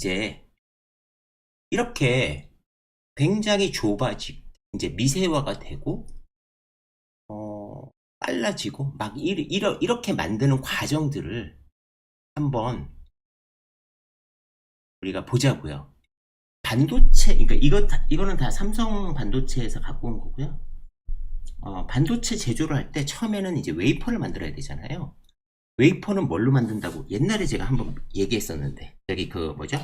이제 이렇게 굉장히 좁아지고 이제 미세화가 되고 어, 빨라지고 막 이르, 이러, 이렇게 만드는 과정들을 한번 우리가 보자고요. 반도체, 그러니까 이거 다- 이거는 다 삼성 반도체에서 갖고 온 거고요. 어, 반도체 제조를 할 때 처음에는 이제 웨이퍼를 만들어야 되잖아요. 웨이퍼는 뭘로 만든다고 옛날에 제가 한번 얘기했었는데 여기 그 뭐죠?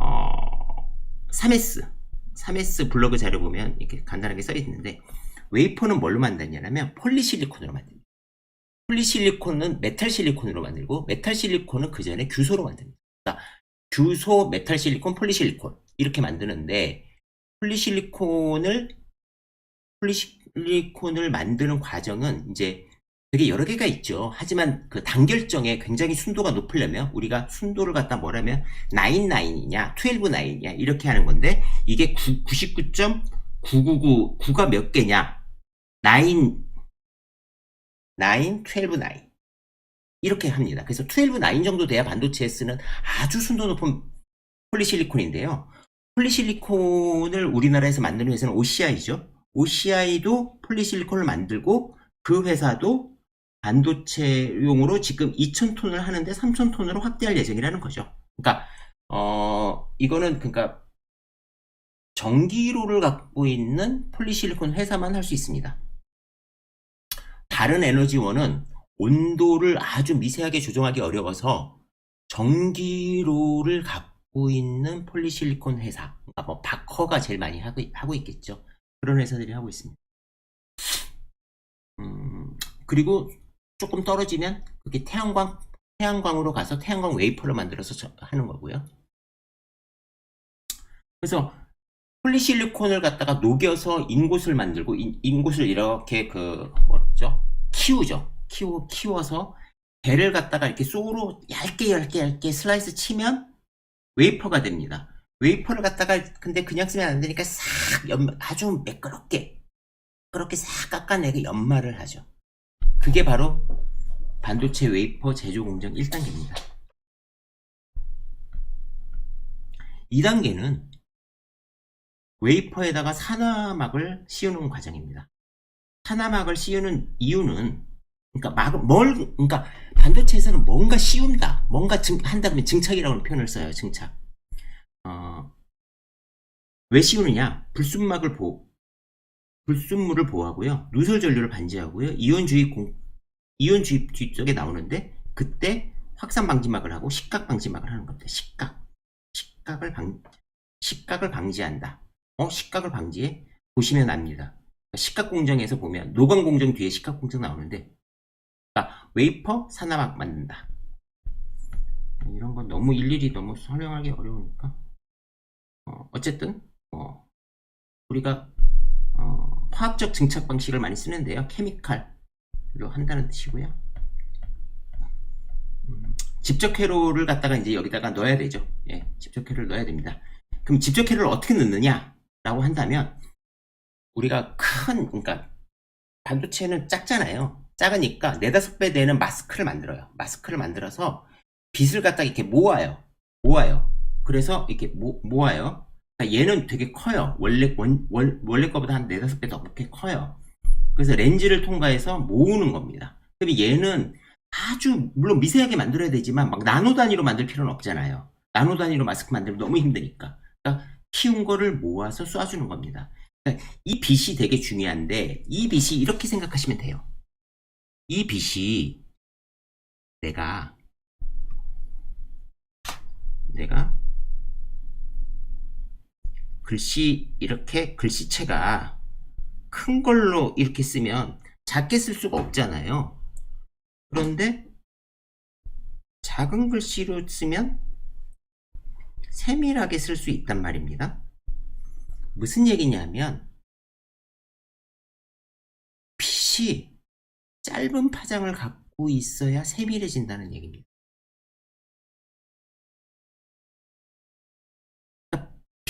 어, 3S 3S 블로그 자료 보면 이렇게 간단하게 써 있는데 웨이퍼는 뭘로 만드냐면 폴리실리콘으로 만듭니다. 폴리실리콘은 메탈 실리콘으로 만들고 메탈 실리콘은 그 전에 규소로 만듭니다. 그러니까 규소, 메탈 실리콘, 폴리실리콘 이렇게 만드는데 폴리실리콘을 폴리실리콘을 만드는 과정은 이제 되게 여러 개가 있죠. 하지만 그 단결정에 굉장히 순도가 높으려면 우리가 순도를 갖다 뭐라면 99이냐, 12.9이냐 이렇게 하는 건데 이게 99.999 9가 몇 개냐? 9 9, 12, 9 이렇게 합니다. 그래서 12, 9 정도 돼야 반도체에 쓰는 아주 순도 높은 폴리실리콘인데요. 폴리실리콘을 우리나라에서 만드는 회사는 OCI죠. OCI도 폴리실리콘을 만들고 그 회사도 반도체용으로 지금 2,000톤을 하는데 3,000톤으로 확대할 예정이라는 거죠. 그러니까 어 이거는 그러니까 전기로를 갖고 있는 폴리실리콘 회사만 할 수 있습니다. 다른 에너지원은 온도를 아주 미세하게 조정하기 어려워서 전기로를 갖고 있는 폴리실리콘 회사, 그러니까 뭐 바커가 제일 많이 하고, 하고 있겠죠. 그런 회사들이 하고 있습니다. 음, 그리고 조금 떨어지면 그게 태양광, 태양광으로 가서 태양광 웨이퍼를 만들어서 저- 하는 거고요. 그래서 폴리실리콘을 갖다가 녹여서 인곳을 만들고 인, 인곳을 이렇게 그 뭐죠? 키우죠. 키우 키워서 배를 갖다가 이렇게 쏘로 얇게 얇게 얇게 슬라이스 치면 웨이퍼가 됩니다. 웨이퍼를 갖다가 근데 그냥 쓰면 안 되니까 싹 연, 아주 매끄럽게 그렇게 싹 깎아내고 연마를 하죠 그게 바로 반도체 웨이퍼 제조 공정 1단계입니다 2단계는 웨이퍼에다가 산화막을 씌우는 과정입니다. 산화막을 씌우는 이유는 그러니까 막, 뭘 그러니까 반도체에서는 뭔가 씌운다, 뭔가 증, 한다 그러면 증착이라고 표현을 써요. 증착. 어, 왜 씌우느냐? 불순막을 보 불순물을 보호하고요. 누설 전류를 반지하고요. 이온 주입 공 이온 주입 뒤쪽에 나오는데 그때 확산 방지막을 하고 식각 방지막을 하는 겁니다. 식각. 식각을 방 식각을 방지한다. 어, 식각을 방지해? 보시면 압니다. 식각 공정에서 보면 노광 공정 뒤에 식각 공정 나오는데 그러니까 웨이퍼 산화막 만든다. 이런 건 너무 일일이 너무 설명하기 어려우니까 어, 어쨌든 어, 우리가 어, 화학적 증착 방식을 많이 쓰는데요. 케미칼로 한다는 뜻이고요. 음, 집적 회로를 갖다가 이제 여기다가 넣어야 되죠. 예, 집적 회로를 넣어야 됩니다. 그럼 집적 회로를 어떻게 넣느냐라고 한다면 우리가 큰 그러니까 반도체는 작잖아요. 작으니까 네다섯 배 되는 마스크를 만들어요. 마스크를 만들어서 빛을 갖다 이렇게 모아요. 모아요. 그래서 이렇게 모, 모아요. 그러니까 얘는 되게 커요. 원래 원, 원, 원래 거보다 한 네다섯 배더 그렇게 커요. 그래서 렌즈를 통과해서 모으는 겁니다. 그럼 얘는 아주 물론 미세하게 만들어야 되지만 막 나노 단위로 만들 필요는 없잖아요. 나노 단위로 마스크 만들면 너무 힘드니까. 그러니까 키운 거를 모아서 쏴주는 겁니다. 그러니까 이 빛이 되게 중요한데 이 빛이 이렇게 생각하시면 돼요. 이 빛이 내가 내가 글씨 이렇게 글씨체가 큰 걸로 이렇게 쓰면 작게 쓸 수가 없잖아요. 그런데 작은 글씨로 쓰면 세밀하게 쓸 수 있단 말입니다. 무슨 얘기냐면 빛이 짧은 파장을 갖고 있어야 세밀해진다는 얘기입니다.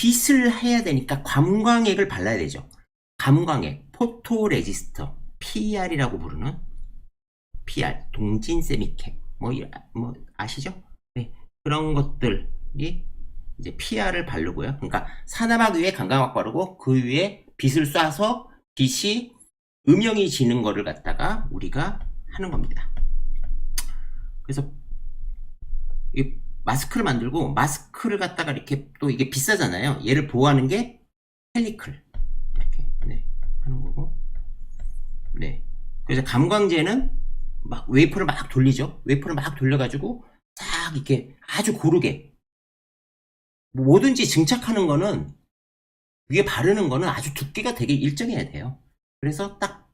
빛을 해야 되니까 감광액을 발라야 되죠. 감광액, 포토레지스터, PR이라고 부르는 PR, 동진 세미캡, 뭐, 이- 뭐 아시죠? 네, 그런 것들이 이제 PR을 바르고요. 그러니까 산화막 위에 강광막 바르고 그 위에 빛을 쏴서 빛이 음영이 지는 거를 갖다가 우리가 하는 겁니다. 그래서 이 마스크를 만들고 마스크를 갖다가 이렇게 또 이게 비싸잖아요. 얘를 보호하는 게 펠리클 이렇게 네, 하는 거고 네 그래서 감광제는 막 웨이퍼를 막 돌리죠. 웨이퍼를 막 돌려가지고 싹 이렇게 아주 고르게 뭐 뭐든지 증착하는 거는 위에 바르는 거는 아주 두께가 되게 일정해야 돼요. 그래서 딱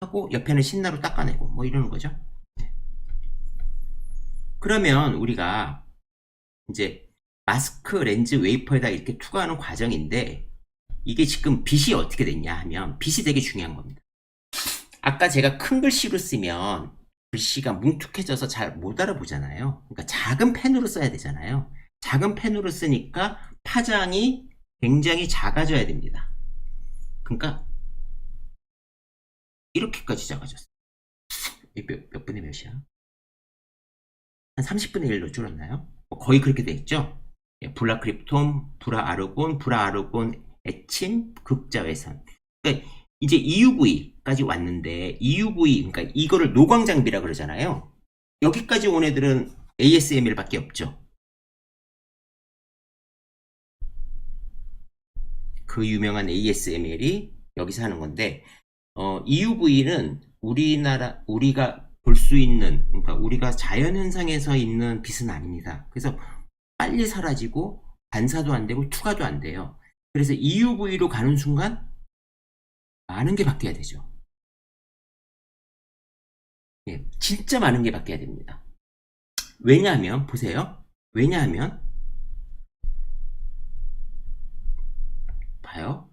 하고 옆에는 신나로 닦아내고 뭐 이러는 거죠. 네. 그러면 우리가 이제 마스크 렌즈 웨이퍼에다 이렇게 투과하는 과정인데 이게 지금 빛이 어떻게 됐냐 하면 빛이 되게 중요한 겁니다. 아까 제가 큰 글씨로 쓰면 글씨가 뭉툭해져서 잘 못 알아보잖아요. 그러니까 작은 펜으로 써야 되잖아요. 작은 펜으로 쓰니까 파장이 굉장히 작아져야 됩니다. 그러니까 이렇게까지 작아졌어요. 몇, 몇 분의 몇이야? 한 30분의 1로 줄었나요? 뭐 거의 그렇게 돼 있죠? 예, 블라크립톤, 브라아르곤, 브라아르곤, 에침, 극자외선. 그러니까 이제 EUV까지 왔는데 EUV, 그러니까 이거를 노광 장비라 그러잖아요. 여기까지 온 애들은 ASML밖에 없죠. 그 유명한 ASML이 여기서 하는 건데 어, EUV는 우리나라 우리가 볼 수 있는 그러니까 우리가 자연 현상에서 있는 빛은 아닙니다. 그래서 빨리 사라지고 반사도 안 되고 투과도 안 돼요. 그래서 EUV로 가는 순간 많은 게 바뀌어야 되죠. 예, 진짜 많은 게 바뀌어야 됩니다. 왜냐하면 보세요. 왜냐하면 봐요.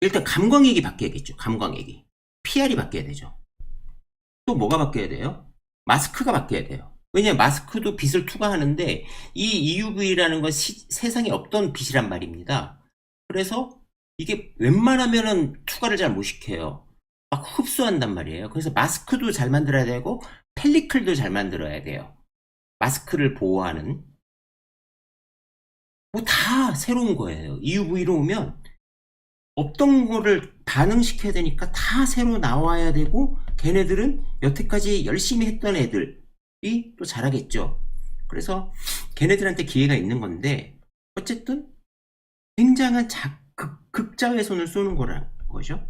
일단 감광액이 바뀌어야겠죠. 감광액이. PR이 바뀌어야 되죠. 또 뭐가 바뀌어야 돼요? 마스크가 바뀌어야 돼요. 왜냐면 마스크도 빛을 투과하는데 이 EUV라는 건 시- 세상에 없던 빛이란 말입니다. 그래서 이게 웬만하면은 투과를 잘 못 시켜요. 막 흡수한단 말이에요. 그래서 마스크도 잘 만들어야 되고 펠리클도 잘 만들어야 돼요. 마스크를 보호하는 뭐 다 새로운 거예요. EUV로 오면 없던 거를 반응시켜야 되니까 다 새로 나와야 되고 걔네들은 여태까지 열심히 했던 애들이 또 잘하겠죠. 그래서 걔네들한테 기회가 있는 건데 어쨌든 굉장한 자, 극, 극자외선을 쏘는 거라는 거죠.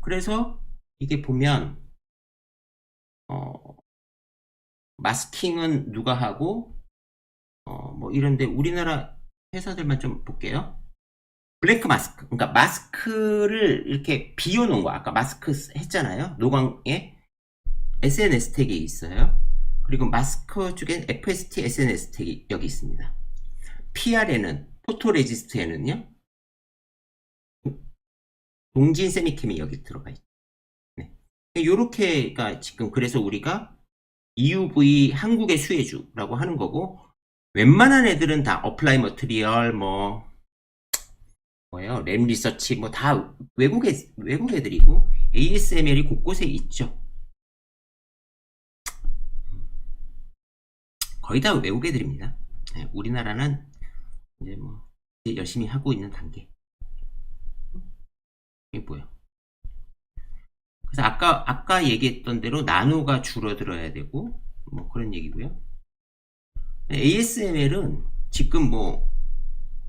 그래서 이게 보면 어, 마스킹은 누가 하고 어, 뭐 이런데 우리나라 회사들만 좀 볼게요. 블랭크 마스크. 그러니까 마스크를 이렇게 비워놓은 거. 아까 마스크 했잖아요. 노광에 SNS 택이 있어요. 그리고 마스크 쪽엔 FST SNS 택이 여기 있습니다. PR에는 포토 레지스트에는요. 동진 세미캠이 여기 들어가 있죠. 네. 요렇게가 지금 그래서 우리가 EUV 한국의 수혜주라고 하는 거고 웬만한 애들은 다 어플라이 머트리얼 뭐 뭐예요 램 리서치 뭐 다 외국 애 외국 애들이고 ASML이 곳곳에 있죠. 거의 다 외국 애들입니다. 네, 우리나라는 이제 뭐 열심히 하고 있는 단계. 이게 뭐야? 그래서 아까 아까 얘기했던 대로 나노가 줄어들어야 되고 뭐 그런 얘기고요. ASML은 지금 뭐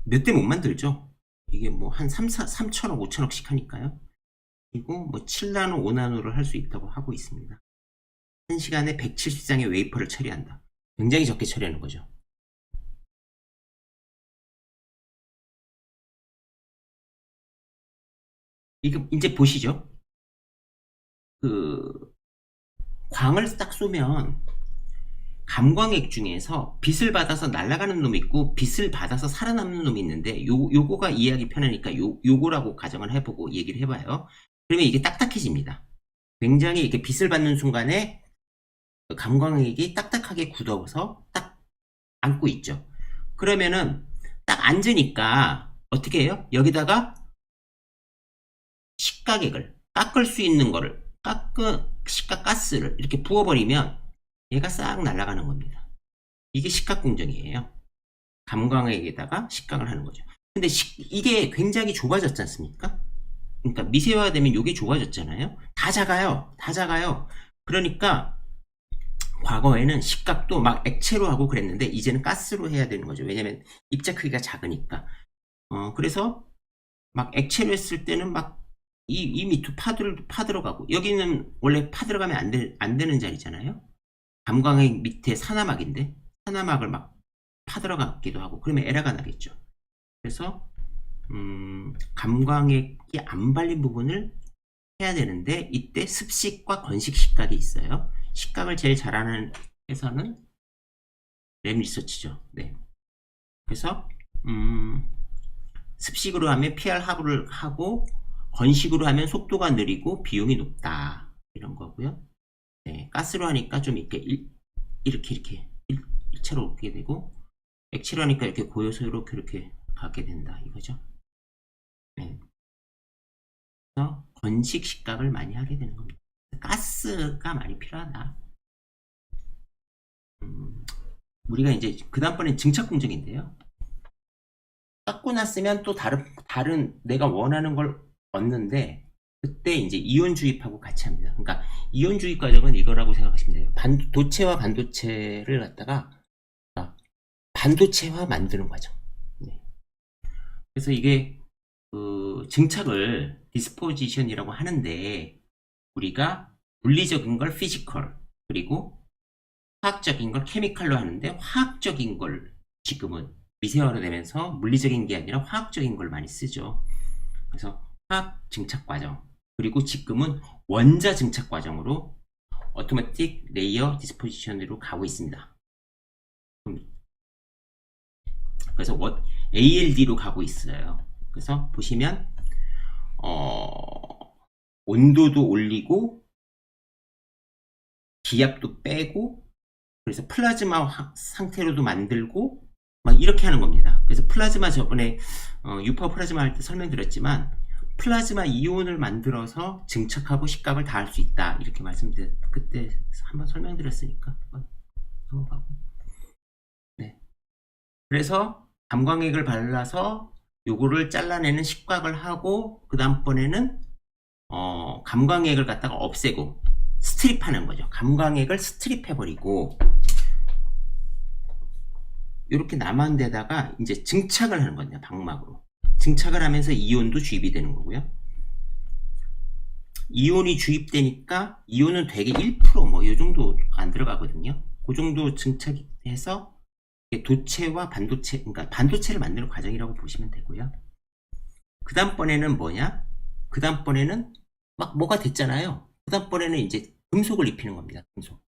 몇 대 못 만들죠. 이게 뭐 한 3, 4, 3천억, 5천억씩 하니까요. 그리고 뭐 7나노, 5나노를 할 수 있다고 하고 있습니다. 한 시간에 170장의 웨이퍼를 처리한다. 굉장히 적게 처리하는 거죠. 이거 이제 보시죠. 그 광을 딱 쏘면 감광액 중에서 빛을 받아서 날아가는 놈이 있고 빛을 받아서 살아남는 놈이 있는데 요 요거가 이해하기 편하니까 요 요거라고 가정을 해보고 얘기를 해봐요. 그러면 이게 딱딱해집니다. 굉장히 이렇게 빛을 받는 순간에 그 감광액이 딱딱하게 굳어서 딱 앉고 있죠. 그러면은 딱 앉으니까 어떻게 해요? 여기다가 식가액을 깎을 수 있는 거를 깎은 식가 가스를 이렇게 부어버리면 얘가 싹 날아가는 겁니다. 이게 식각 공정이에요. 감광액에다가 식각을 하는 거죠. 근데 식- 이게 굉장히 좁아졌지 않습니까? 그러니까 미세화되면 이게 좁아졌잖아요. 다 작아요. 다 작아요. 그러니까 과거에는 식각도 막 액체로 하고 그랬는데 이제는 가스로 해야 되는 거죠. 왜냐면 입자 크기가 작으니까. 어, 그래서 막 액체로 했을 때는 막 이, 이 밑으로 파들, 파들어가고 여기는 원래 파들어가면 안, 되, 안 되는 자리잖아요. 감광액 밑에 산화막인데 산화막을 막 파들어가기도 하고 그러면 에러가 나겠죠. 그래서 음, 감광액이 안 발린 부분을 해야 되는데 이때 습식과 건식 식각이 있어요. 식각을 제일 잘하는 회사는 램 리서치죠. 네. 그래서 음, 습식으로 하면 PR 하부를 하고 건식으로 하면 속도가 느리고 비용이 높다 이런 거고요. 네, 가스로 하니까 좀 이렇게 일, 이렇게 이렇게 일, 일체로 오게 되고 액체로 하니까 이렇게 이렇게 이렇게 가게 된다 이거죠. 네. 그래서 건식 식각을 많이 하게 되는 겁니다. 가스가 많이 필요하다. 음, 우리가 이제 그 다음번엔 증착 공정인데요. 깎고 났으면 또 다른 다른 내가 원하는 걸 얻는데 그때 이제 이온 주입하고 같이 합니다. 그러니까 이온 주입 과정은 이거라고 생각하시면 돼요. 반도체와 반도체를 갖다가 아, 반도체화 만드는 과정. 네. 그래서 이게 그 증착을 디스포지션이라고 하는데 우리가 물리적인 걸 피지컬 그리고 화학적인 걸 케미칼로 하는데 화학적인 걸 지금은 미세화로 되면서 물리적인 게 아니라 화학적인 걸 많이 쓰죠. 그래서 화학 증착 과정 그리고 지금은 원자 증착 과정으로 오토매틱 레이어 디스포지션으로 가고 있습니다. 음. 그래서 원- ALD로 가고 있어요. 그래서 보시면 어, 온도도 올리고 기압도 빼고 그래서 플라즈마 화- 상태로도 만들고 막 이렇게 하는 겁니다. 그래서 플라즈마 저번에 어, 유파 플라즈마 할 때 설명드렸지만 플라즈마 이온을 만들어서 증착하고 식각을 다할 수 있다. 이렇게 말씀드렸 그때 한번 설명드렸으니까 한번 넘어가고. 네. 그래서 감광액을 발라서 요거를 잘라내는 식각을 하고 그 다음번에는 어, 감광액을 갖다가 없애고 스트립하는 거죠. 감광액을 스트립해 버리고 이렇게 남은 데다가 이제 증착을 하는 거냐 방막으로 증착을 하면서 이온도 주입이 되는 거고요. 이온이 주입되니까 이온은 되게 1%뭐 이 정도 안 들어가거든요. 그 정도 증착해서 도체와 반도체, 그러니까 반도체를 만드는 과정이라고 보시면 되고요. 그 다음번에는 뭐냐? 그 다음번에는 막 뭐가 됐잖아요. 그 다음번에는 이제 금속을 입히는 겁니다. 금속.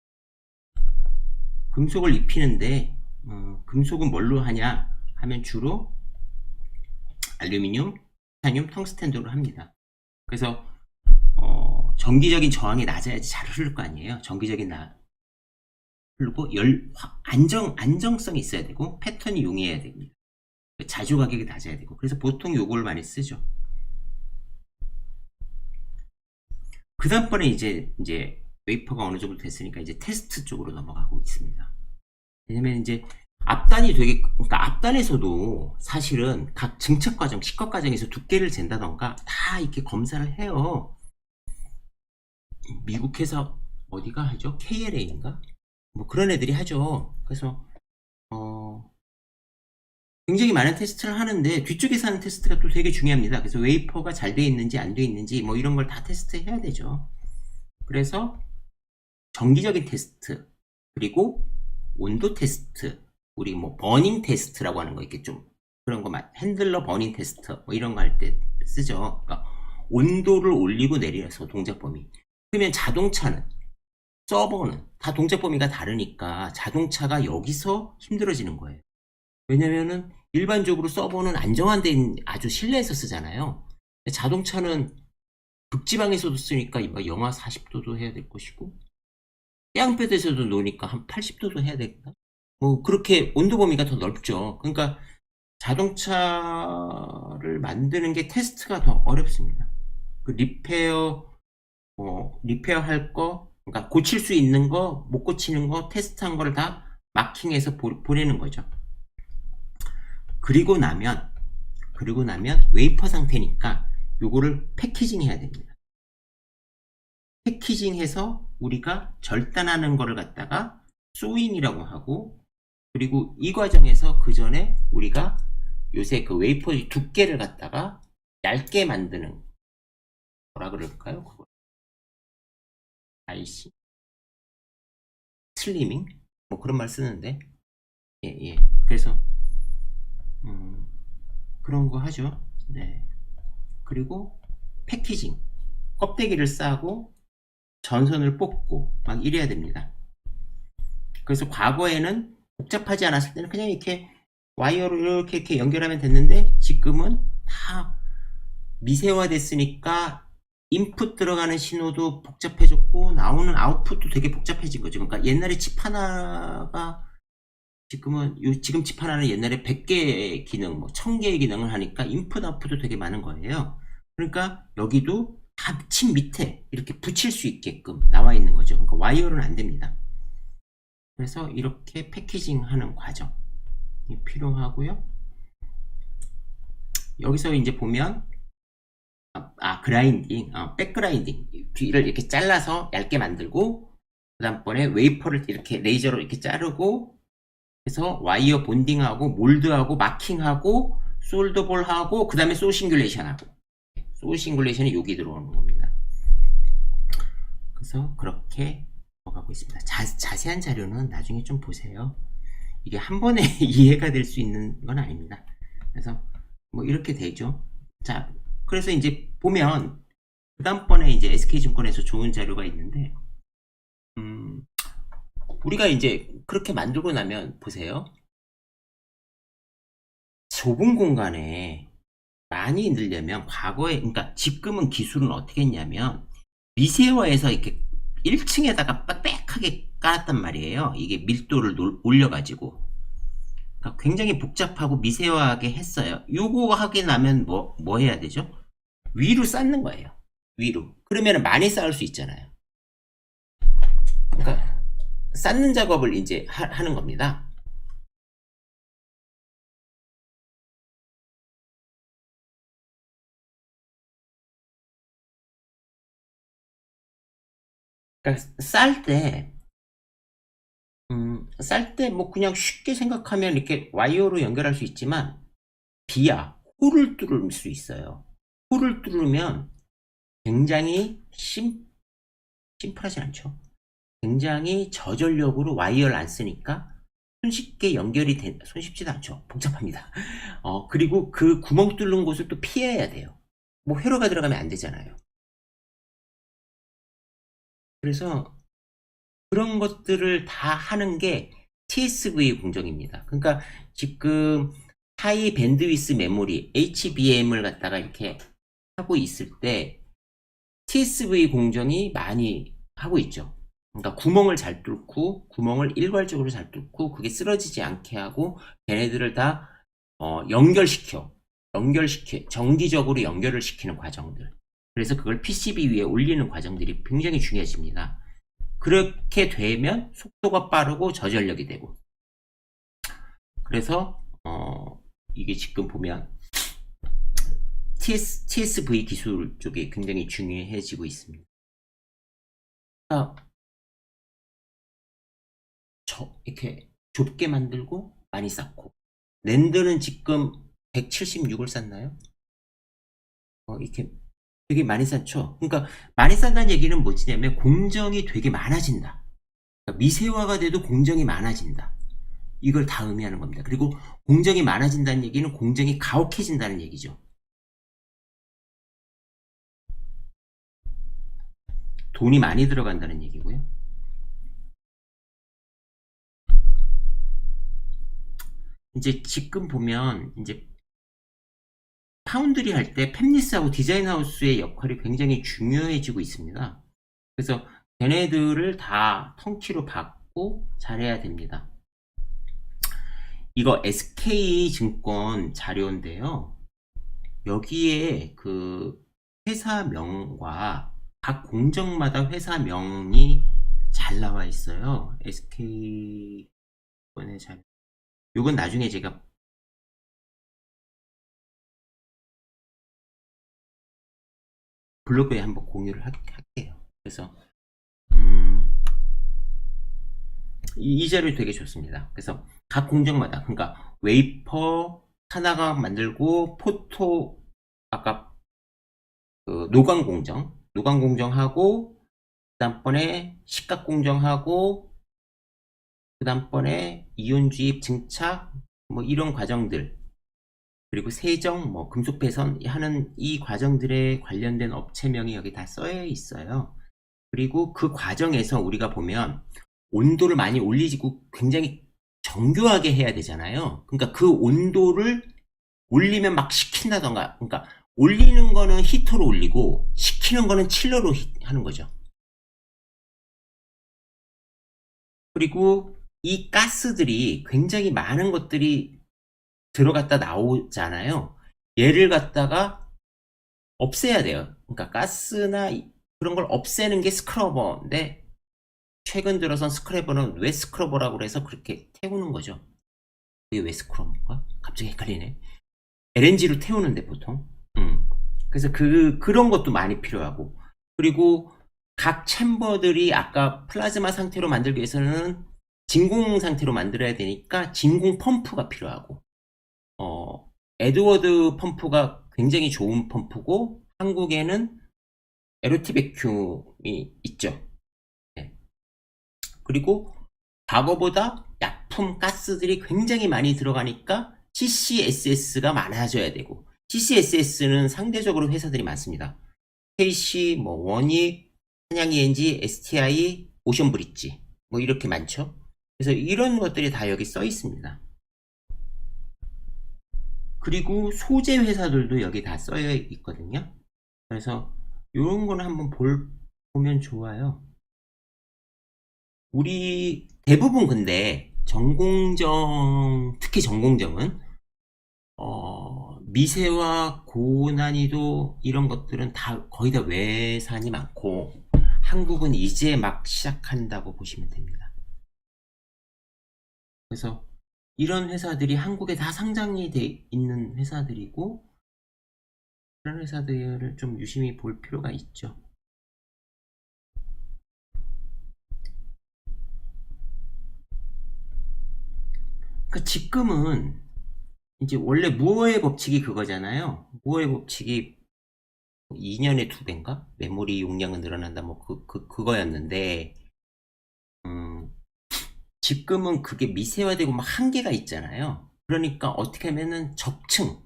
금속을 입히는데 어, 금속은 뭘로 하냐 하면 주로 알루미늄, 타늄, 텅스텐 등으로 합니다. 그래서 어, 전기적인 저항이 낮아야지 잘 흐를 거 아니에요. 전기적인 나 흐르고 열 화- 안정 안정성이 있어야 되고 패턴이 용이해야 됩니다. 자주 가격이 낮아야 되고 그래서 보통 요걸 많이 쓰죠. 그 다음번에 이제 이제 웨이퍼가 어느 정도 됐으니까 이제 테스트 쪽으로 넘어가고 있습니다. 왜냐면 이제 앞단이 되게 그러니까 앞단에서도 사실은 각 증착 과정, 식각 과정에서 두께를 잰다던가 다 이렇게 검사를 해요. 미국 회사 어디가 하죠? KLA인가? 뭐 그런 애들이 하죠. 그래서 어 굉장히 많은 테스트를 하는데 뒤쪽에서 하는 테스트가 또 되게 중요합니다. 그래서 웨이퍼가 잘 돼 있는지 안 돼 있는지 뭐 이런 걸 다 테스트해야 되죠. 그래서 정기적인 테스트 그리고 온도 테스트 우리 뭐 버닝 테스트라고 하는 거 이렇게 좀 그런 거만 핸들러 버닝 테스트 뭐 이런 거 할 때 쓰죠. 그러니까 온도를 올리고 내려서 동작 범위. 그러면 자동차는 서버는 다 동작 범위가 다르니까 자동차가 여기서 힘들어지는 거예요. 왜냐면은 일반적으로 서버는 있는 아주 실내에서 쓰잖아요. 자동차는 극지방에서도 쓰니까 막 영하 40도도 해야 될 것이고 태양볕에서도 노니까 한 80도도 해야 되겠다. 뭐 그렇게 온도 범위가 더 넓죠. 그러니까 자동차를 만드는 게 테스트가 더 어렵습니다. 그 리페어 어, 리페어 할 거, 그러니까 고칠 수 있는 거, 못 고치는 거, 테스트한 거를 다 마킹해서 보, 보내는 거죠. 그리고 나면 그리고 나면 웨이퍼 상태니까 요거를 패키징 해야 됩니다. 패키징해서 우리가 절단하는 거를 갖다가 소잉이라고 하고 그리고 이 과정에서 그 전에 우리가 요새 그 웨이퍼 두께를 갖다가 얇게 만드는 뭐라 그럴까요? 그거 아이씨 슬리밍 뭐 그런 말 쓰는데 예 예. 그래서 음, 그런 거 하죠. 네. 그리고 패키징 껍데기를 싸고 전선을 뽑고 막 이래야 됩니다. 그래서 과거에는 복잡하지 않았을 때는 그냥 이렇게 와이어로 이렇게 이렇게 연결하면 됐는데 지금은 다 미세화 됐으니까 인풋 들어가는 신호도 복잡해졌고 나오는 아웃풋도 되게 복잡해진 거죠. 그러니까 옛날에 칩 하나가 지금은 요 지금 칩 하나는 옛날에 100개의 기능, 뭐 1000개의 기능을 하니까 인풋 아웃풋도 되게 많은 거예요. 그러니까 여기도 다 칩 밑에 이렇게 붙일 수 있게끔 나와 있는 거죠. 그러니까 와이어는 안 됩니다. 그래서 이렇게 패키징 하는 과정이 필요하고요. 여기서 이제 보면 아, 아, 그라인딩, 어, 백그라인딩 뒤를 이렇게 잘라서 얇게 만들고 그 다음번에 웨이퍼를 이렇게 레이저로 이렇게 자르고 해서 와이어 본딩하고 몰드하고 마킹하고 솔더볼하고 그 다음에 소싱귤레이션하고 소싱귤레이션이 여기 들어오는 겁니다. 그래서 그렇게 넘어가고 있습니다. 자, 자세한 자료는 나중에 좀 보세요. 이게 한 번에 이해가 될 수 있는 건 아닙니다. 그래서 뭐 이렇게 되죠. 자, 그래서 이제 보면 그 다음번에 이제 SK증권에서 좋은 자료가 있는데 음, 우리가 이제 그렇게 만들고 나면 보세요. 좁은 공간에 많이 넣으려면 과거에 그러니까 지금은 기술은 어떻게 했냐면 미세화해서 이렇게 1층에다가 빽빽하게 깔았단 말이에요. 이게 밀도를 놀- 올려가지고 그러니까 굉장히 복잡하고 미세화하게 했어요. 요거 하게 나면 뭐, 뭐 해야 되죠? 위로 쌓는 거예요. 위로. 그러면 많이 쌓을 수 있잖아요. 그러니까 쌓는 작업을 이제 하, 하는 겁니다. 그러니까 쌀 때, 음, 쌀 때 뭐 그냥 쉽게 생각하면 이렇게 와이어로 연결할 수 있지만, 비야, 홀을 뚫을 수 있어요. 홀을 뚫으면 굉장히 심, 심플하지 않죠. 굉장히 저전력으로 와이어를 안 쓰니까 손쉽게 연결이 된, 손쉽지도 않죠. 복잡합니다. 어, 그리고 그 구멍 뚫는 곳을 또 피해야 돼요. 뭐 회로가 들어가면 안 되잖아요. 그래서 그런 것들을 다 하는 게 TSV 공정입니다. 그러니까 지금 하이 밴드위스 메모리 HBM을 갖다가 이렇게 하고 있을 때 TSV 공정이 많이 하고 있죠. 그러니까 구멍을 잘 뚫고 구멍을 일괄적으로 잘 뚫고 그게 쓰러지지 않게 하고 걔네들을 다 어, 연결시켜 연결시켜 정기적으로 연결을 시키는 과정들. 그래서 그걸 PCB 위에 올리는 과정들이 굉장히 중요해집니다. 그렇게 되면 속도가 빠르고 저전력이 되고. 그래서 어, 이게 지금 보면 TS, TSV 기술 쪽이 굉장히 중요해지고 있습니다. 아, 저 이렇게 좁게 만들고 많이 쌓고 랜드는 지금 176을 쌓나요? 어, 이렇게 되게 많이 쌓죠. 그러니까 많이 쌓는다는 얘기는 뭐지냐면 공정이 되게 많아진다. 그러니까 미세화가 돼도 공정이 많아진다. 이걸 다 의미하는 겁니다. 그리고 공정이 많아진다는 얘기는 공정이 가혹해진다는 얘기죠. 돈이 많이 들어간다는 얘기고요. 이제 지금 보면 이제 파운드리 할 때 팹리스하고 디자인하우스의 역할이 굉장히 중요해지고 있습니다. 그래서 걔네들을 다 턴키로 받고 잘해야 됩니다. 이거 SK증권 자료인데요. 여기에 그 회사명과 각 공정마다 회사명이 잘 나와 있어요. SK권의 자료. 이건 나중에 제가 블로그에 한번 공유를 할, 할게요. 그래서 음, 이, 이 자료 되게 좋습니다. 그래서 각 공정마다 그러니까 웨이퍼 하나가 만들고 포토 아까 그 노광 공정 노광 공정하고 그다음번에 식각 공정하고 그다음번에 이온 주입 증착 뭐 이런 과정들 그리고 세정 뭐 금속 배선 하는 이 과정들에 관련된 업체명이 여기 다 써여 있어요. 그리고 그 과정에서 우리가 보면 온도를 많이 올리고 굉장히 정교하게 해야 되잖아요. 그러니까 그 온도를 올리면 막 식힌다던가, 그러니까 올리는 거는 히터로 올리고 식히는 거는 칠러로 히- 하는 거죠. 그리고 이 가스들이 굉장히 많은 것들이 들어갔다 나오잖아요. 얘를 갖다가 없애야 돼요. 그러니까 가스나 이- 그런 걸 없애는 게 스크러버인데 최근 들어선 스크래버는 왜 스크러버라고 그래서 그렇게 태우는 거죠. 그게 왜 스크러버인가? 갑자기 헷갈리네. LNG로 태우는데 보통. 음. 그래서 그 그런 것도 많이 필요하고 그리고 각 챔버들이 아까 플라즈마 상태로 만들기 위해서는 진공 상태로 만들어야 되니까 진공 펌프가 필요하고 어 에드워드 펌프가 굉장히 좋은 펌프고 한국에는 에로티 베큐이 있죠. 네. 그리고 과거보다 약품 가스들이 굉장히 많이 들어가니까 CCSS가 많아져야 되고 CCSS는 상대적으로 회사들이 많습니다. KC, 뭐 원익, 한양ENG, STI, 오션브릿지 뭐 이렇게 많죠. 그래서 이런 것들이 다 여기 써 있습니다. 그리고 소재 회사들도 여기 다 써여 있거든요. 그래서 이런 거는 한번 볼, 보면 좋아요. 우리 대부분 근데 전공정, 특히 전공정은 어, 미세와 고난이도 이런 것들은 다 거의 다 외산이 많고 한국은 이제 막 시작한다고 보시면 됩니다. 그래서 이런 회사들이 한국에 다 상장이 돼 있는 회사들이고 그런 회사들을 좀 유심히 볼 필요가 있죠. 그 지금은 이제 원래 무어의 법칙이 그거잖아요. 무어의 법칙이 2년에 두 배인가? 메모리 용량은 늘어난다. 뭐 그, 그, 그거였는데, 음, 지금은 그게 미세화되고 막 한계가 있잖아요. 그러니까 어떻게 하면은 적층,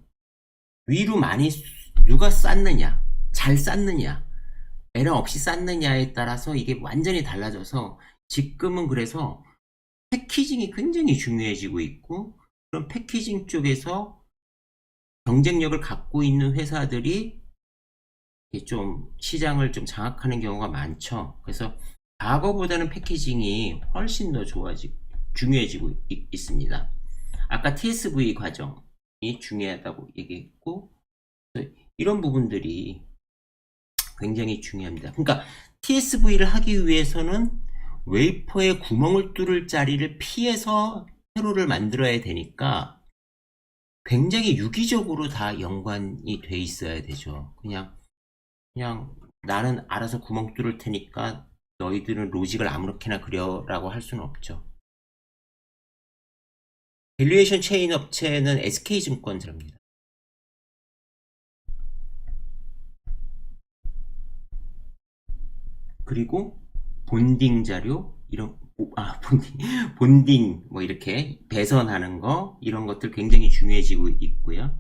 위로 많이 수- 누가 쌌느냐, 잘 쌌느냐, 에러 없이 쌌느냐에 따라서 이게 완전히 달라져서 지금은 그래서 패키징이 굉장히 중요해지고 있고 그런 패키징 쪽에서 경쟁력을 갖고 있는 회사들이 좀 시장을 좀 장악하는 경우가 많죠. 그래서 과거보다는 패키징이 훨씬 더 좋아지고 중요해지고 있, 있습니다. 아까 TSV 과정이 중요하다고 얘기했고 이런 부분들이 굉장히 중요합니다. 그러니까 TSV를 하기 위해서는 웨이퍼에 구멍을 뚫을 자리를 피해서 세로를 만들어야 되니까 굉장히 유기적으로 다 연관이 돼 있어야 되죠. 그냥 그냥 나는 알아서 구멍 뚫을 테니까 너희들은 로직을 아무렇게나 그려라고 할 수는 없죠. 밸류에이션 체인 업체는 SK증권사입니다. 그리고 본딩 자료 이런 아 본딩 본딩 뭐 이렇게 배선하는 거 이런 것들 굉장히 중요해지고 있고요.